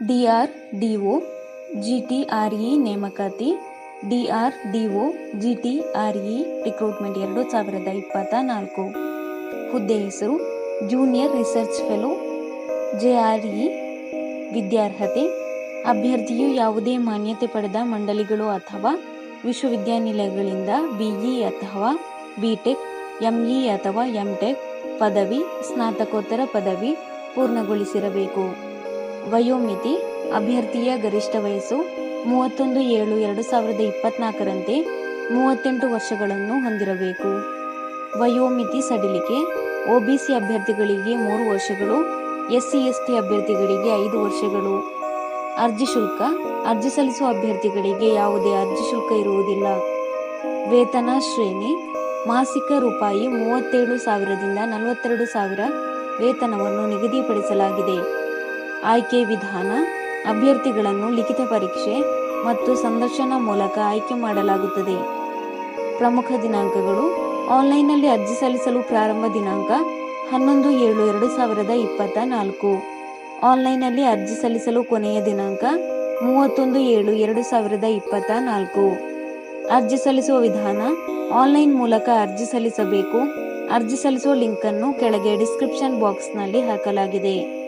DRDO ಇ ನೇಮಕಾತಿ, DR D O G T R E recruitment ಎರಡು ಸಾವಿರದ ಇಪ್ಪತ್ತ ನಾಲ್ಕು ಹುದ್ದೆ ಹೆಸರು junior research fellow J R E ವಿದ್ಯಾರ್ಹತೆ, ಅಭ್ಯರ್ಥಿಯು ಯಾವುದೇ ಮಾನ್ಯತೆ ಪಡೆದ ಮಂಡಳಿಗಳು ಅಥವಾ ವಿಶ್ವವಿದ್ಯಾನಿಲಯಗಳಿಂದ ಬಿಇ ಅಥವಾ ಬಿಟೆಕ್, ಎಂಇ ಅಥವಾ ಎಂಟೆಕ್ ಪದವಿ, ಸ್ನಾತಕೋತ್ತರ ಪದವಿ ಪೂರ್ಣಗೊಳಿಸಿರಬೇಕು. ವಯೋಮಿತಿ, ಅಭ್ಯರ್ಥಿಯ ಗರಿಷ್ಠ ವಯಸ್ಸು ಮೂವತ್ತೊಂದು ಏಳು ಎರಡು ಸಾವಿರದ ಇಪ್ಪತ್ನಾಲ್ಕರಂತೆ ಮೂವತ್ತೆಂಟು ವರ್ಷಗಳನ್ನು ಹೊಂದಿರಬೇಕು. ವಯೋಮಿತಿ ಸಡಿಲಿಕೆ ಒಬಿಸಿ ಅಭ್ಯರ್ಥಿಗಳಿಗೆ ಮೂರು ವರ್ಷಗಳು, ಎಸ್ಸಿ, ಎಸ್ಟಿ ಅಭ್ಯರ್ಥಿಗಳಿಗೆ ಐದು ವರ್ಷಗಳು. ಅರ್ಜಿ ಶುಲ್ಕ, ಅರ್ಜಿ ಸಲ್ಲಿಸುವ ಅಭ್ಯರ್ಥಿಗಳಿಗೆ ಯಾವುದೇ ಅರ್ಜಿ ಶುಲ್ಕ ಇರುವುದಿಲ್ಲ. ವೇತನ ಶ್ರೇಣಿ, ಮಾಸಿಕ ರೂಪಾಯಿ ಮೂವತ್ತೇಳು ಸಾವಿರದಿಂದ ನಲವತ್ತೆರಡು ಸಾವಿರ ವೇತನವನ್ನು ನಿಗದಿಪಡಿಸಲಾಗಿದೆ. ಆಯ್ಕೆ ವಿಧಾನ, ಅಭ್ಯರ್ಥಿಗಳನ್ನು ಲಿಖಿತ ಪರೀಕ್ಷೆ ಮತ್ತು ಸಂದರ್ಶನ ಮೂಲಕ ಆಯ್ಕೆ ಮಾಡಲಾಗುತ್ತದೆ. ಪ್ರಮುಖ ದಿನಾಂಕಗಳು ಆನ್ಲೈನ್ನಲ್ಲಿ ಅರ್ಜಿ ಸಲ್ಲಿಸಲು ಪ್ರಾರಂಭ ದಿನಾಂಕ ಹನ್ನೊಂದು ಏಳು ಎರಡು ಸಾವಿರದ ಇಪ್ಪತ್ತ ನಾಲ್ಕು ಆನ್ಲೈನ್ನಲ್ಲಿ ಅರ್ಜಿ ಸಲ್ಲಿಸಲು ಕೊನೆಯ ದಿನಾಂಕ ಮೂವತ್ತೊಂದು ಏಳು ಎರಡು ಸಾವಿರದ ಇಪ್ಪತ್ತ ನಾಲ್ಕು ಅರ್ಜಿ ಸಲ್ಲಿಸುವ ವಿಧಾನ ಆನ್ಲೈನ್ ಮೂಲಕ ಅರ್ಜಿ ಸಲ್ಲಿಸಬೇಕು. ಅರ್ಜಿ ಸಲ್ಲಿಸುವ ಲಿಂಕನ್ನು ಕೆಳಗೆ ಡಿಸ್ಕ್ರಿಪ್ಷನ್ ಬಾಕ್ಸ್ನಲ್ಲಿ ಹಾಕಲಾಗಿದೆ.